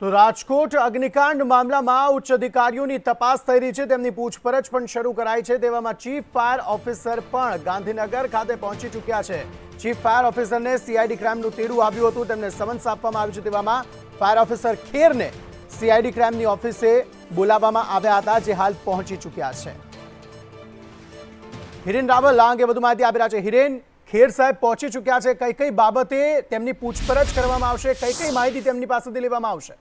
તો રાજકોટ અગ્નિકાંડ મામલામાં ઉચ્ચ અધિકારીઓની તપાસ થઈ રહી છે. તેમની પૂછપરછ પણ શરૂ કરાઈ છે. તેવામાં ચીફ ફાયર ઓફિસર પણ ગાંધીનગર ખાતે પહોંચી ચૂક્યા છે. ચીફ ફાયર ઓફિસરને સીઆઈડી ક્રાઇમનું તેડું આવ્યું હતું. તેમને સમન્સ આપવામાં આવ્યું છે. તેવામાં ફાયર ઓફિસર ખેરને સીઆઈડી ક્રાઇમની ઓફિસે બોલાવવામાં આવ્યા હતા, જે હાલ પહોંચી ચૂક્યા છે. હિરેન રાવલ, આ અંગે વધુ માહિતી આપી રહ્યા છે. હિરેન, ખેર સાહેબ પહોંચી ચૂક્યા છે. કઈ કઈ બાબતે તેમની પૂછપરછ કરવામાં આવશે? કઈ કઈ માહિતી તેમની પાસેથી લેવામાં આવશે?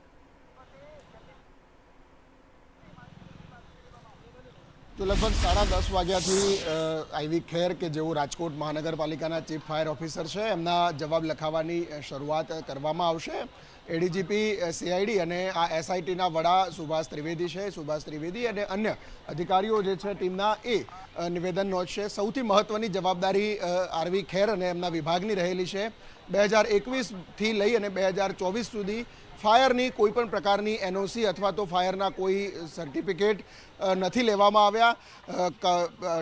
તો લગભગ સાડા દસ વાગ્યાથી આઈવી ખેર કે જેઓ રાજકોટ મહાનગરપાલિકાના ચીફ ફાયર ઓફિસર છે, એમના જવાબ લખાવવાની શરૂઆત કરવામાં આવશે. એડીજીપી, સીઆઈડી અને આ એસઆઈટીના વડા સુભાષ ત્રિવેદી છે. સુભાષ ત્રિવેદી અને અન્ય અધિકારીઓ જે છે ટીમના એ નિવેદન નોંધશે. સૌથી મહત્વની જવાબદારી આરવી ખેર અને એમના વિભાગની રહેલી છે. બે હજાર એકવીસથી લઈ અને બે હજાર ચોવીસ સુધી ફાયરની કોઈ પણ પ્રકારની એનઓસી અથવા તો ફાયરના કોઈ સર્ટિફિકેટ નથી લેવામાં આવ્યા.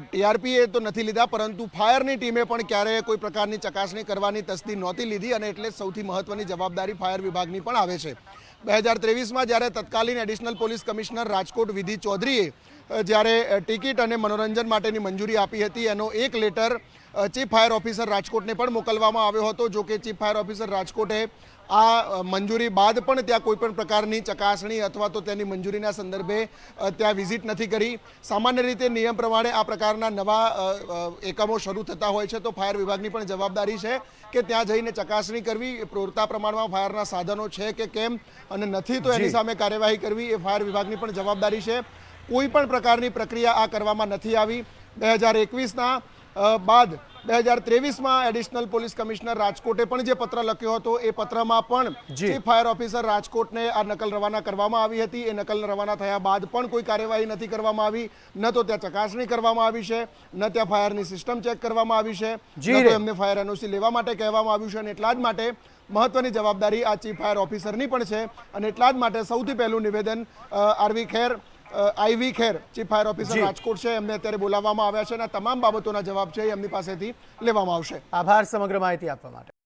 ટીઆરપીએ તો નથી લીધા, પરંતુ ફાયરની ટીમે પણ ક્યારેય કોઈ પ્રકારની ચકાસણી કરવાની તસ્દી નહોતી લીધી અને એટલે સૌથી મહત્વની જવાબદારી ફાયર વિભાગની પણ આવે છે. બે હજાર ત્રેવીસમાં જ્યારે તત્કાલીન એડિશનલ પોલીસ કમિશનર રાજકોટ વિધિ ચૌધરીએ જ્યારે ટિકિટ અને મનોરંજન માટેની મંજૂરી આપી હતી, એનો એક લેટર ચીફ ફાયર ઓફિસર રાજકોટને પણ મોકલવામાં આવ્યો હતો. જો કે ચીફ ફાયર ઓફિસર રાજકોટે આ મંજૂરી બાદ પણ ત્યાં કોઈપણ પ્રકારની ચકાસણી અથવા તો તેની મંજૂરીના સંદર્ભે ત્યાં વિઝિટ નથી કરી. સામાન્ય રીતે નિયમ પ્રમાણે આ પ્રકારના નવા એકમો શરૂ થતા હોય છે તો ફાયર વિભાગની પણ જવાબદારી છે કે ત્યાં જઈને ચકાસણી કરવી. પૂરતા પ્રમાણમાં ફાયરના સાધનો છે કે કેમ અને નથી તો એની સામે કાર્યવાહી કરવી એ ફાયર વિભાગની પણ જવાબદારી છે. કોઈ પણ પ્રકારની પ્રક્રિયા આ કરવામાં નથી આવી. બે હજાર એકવીસના બાદ બે હજાર ત્રેવીસમાં એડિશનલ પોલીસ કમિશનર રાજકોટે પણ જે પત્ર લખ્યો હતો એ પત્રમાં પણ. ચીફ ફાયર ઓફિસર રાજકોટને આ નકલ રવાના કરવામાં આવી હતી. એ નકલ રવાના થયા બાદ પણ કોઈ કાર્યવાહી નથી કરવામાં આવી. ન તો ત્યાં ચકાસણી કરવામાં આવી છે ન ત્યાં ફાયરની સિસ્ટમ ચેક કરવામાં આવી છે ન તો એમને ફાયર એનઓસી લેવા માટે કહેવામાં આવ્યું છે અને એટલા જ માટે મહત્વની જવાબદારી આ ચીફ ફાયર ઓફિસરની પણ છે અને એટલા જ માટે સૌથી પહેલું નિવેદન R V Kher I V Kher chief fire officer Rajkot છે. એમને અત્યારે બોલાવવામાં આવ્યા છે અને તમામ બાબતોના જવાબ છે એમની પાસેથી લેવામાં આવશે. આભાર સમગ્ર માહિતી આપવા માટે.